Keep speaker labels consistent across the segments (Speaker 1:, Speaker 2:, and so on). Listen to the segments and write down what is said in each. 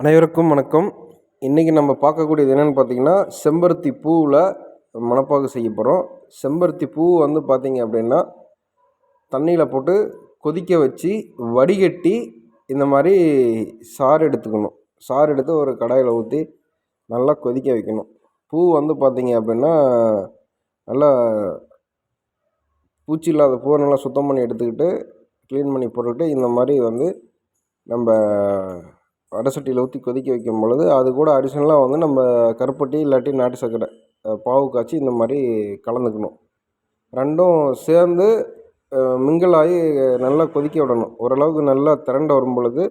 Speaker 1: அனைவருக்கும் வணக்கம். இன்றைக்கி நம்ம பார்க்கக்கூடியது என்னென்னு பார்த்தீங்கன்னா செம்பருத்தி பூவில் மணப்பாக்கு செய்ய போகிறோம் செம்பருத்தி பூ வந்து பார்த்திங்க அப்படின்னா தண்ணியில் போட்டு கொதிக்க வச்சு வடிகட்டி இந்த மாதிரி சாறு எடுத்துக்கணும். சாறு எடுத்து ஒரு கடாயில் ஊற்றி நல்லா கொதிக்க வைக்கணும். பூ வந்து பார்த்திங்க அப்படின்னா நல்லா பூச்சி இல்லாத பூவை நல்லா சுத்தம் பண்ணி எடுத்துக்கிட்டு க்ளீன் பண்ணி போட்டுக்கிட்டு இந்த மாதிரி வந்து நம்ம வடை சட்டியில் ஊற்றி கொதிக்க வைக்கும் பொழுது அது கூட அடிஷ்னலாக வந்து நம்ம கருப்பட்டி இல்லாட்டி நாட்டு சர்க்கரை பாவு காய்ச்சி இந்த மாதிரி கலந்துக்கணும். ரெண்டும் சேர்ந்து மிங்கிள் ஆகி நல்லா கொதிக்க விடணும். ஓரளவுக்கு நல்லா திரண்டு வரும் பொழுது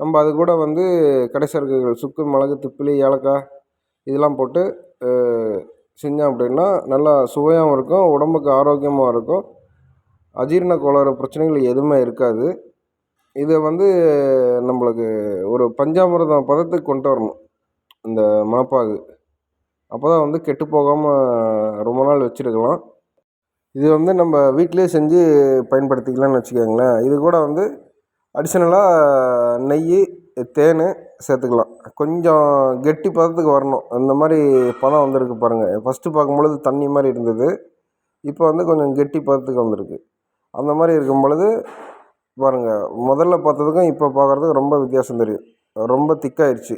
Speaker 1: நம்ம அது கூட வந்து கடைசருக்குகள் சுக்கு மிளகு திப்பிலி ஏலக்காய் இதெல்லாம் போட்டு செஞ்சோம் அப்படின்னா நல்லா சுவையாகவும் இருக்கும் உடம்புக்கு ஆரோக்கியமாக இருக்கும். அஜீரண கோளாறு பிரச்சனைகள் எதுவுமே இருக்காது. இதை வந்து நம்மளுக்கு ஒரு பஞ்சாமிர்தம் பதத்துக்கு கொண்டு வரணும். இந்த மணப்பாகு அப்போ தான் வந்து கெட்டு போகாமல் ரொம்ப நாள் வச்சுருக்கலாம். இது வந்து நம்ம வீட்டிலே செஞ்சு பயன்படுத்திக்கலாம்னு வச்சுக்கோங்களேன். இது கூட வந்து அடிஷ்னலாக நெய் தேன் சேர்த்துக்கலாம். கொஞ்சம் கெட்டி பதத்துக்கு வரணும். அந்த மாதிரி பதம் வந்திருக்கு பாருங்கள் ஃபஸ்ட்டு பார்க்கும்பொழுது தண்ணி மாதிரி இருந்தது. இப்போ வந்து கொஞ்சம் கெட்டி பதத்துக்கு வந்திருக்கு. அந்த மாதிரி இருக்கும் பொழுது பாருங்கள் முதல்ல பார்த்ததுக்கும் இப்போ பார்க்குறதுக்கும் ரொம்ப வித்தியாசம் தெரியும். ரொம்ப திக்காயிருச்சு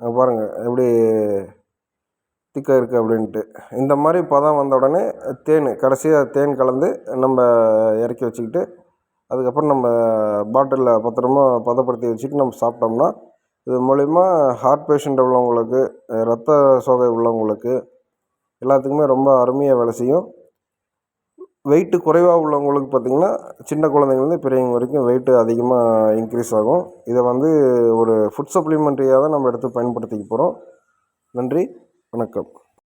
Speaker 1: பாருங்கள் எப்படி திக்காக இருக்குது அப்படின்ட்டு. இந்த மாதிரி பதம் வந்த உடனே தேன் கடைசியாக தேன் கலந்து நம்ம இறக்கி வச்சுக்கிட்டு அதுக்கப்புறம் நம்ம பாட்டிலில் பத்திரமா பதப்படுத்தி வச்சுட்டு நம்ம சாப்பிட்டோம்னா இது மூலிமா ஹார்ட் பேஷண்ட் உள்ளவங்களுக்கு ரத்த சோகை உள்ளவங்களுக்கு எல்லாத்துக்குமே ரொம்ப அருமையாக வேலை செய்யும். வெயிட்டு குறைவாக உள்ளவங்களுக்கு பார்த்திங்கன்னா சின்ன குழந்தைங்கள்லேருந்து பெரியவங்க வரைக்கும் வெயிட்டு அதிகமாக இன்க்ரீஸ் ஆகும். இதை வந்து ஒரு ஃபுட் சப்ளிமெண்ட்ரியாக தான் நம்ம எடுத்து பயன்படுத்திக்க போகிறோம் நன்றி வணக்கம்.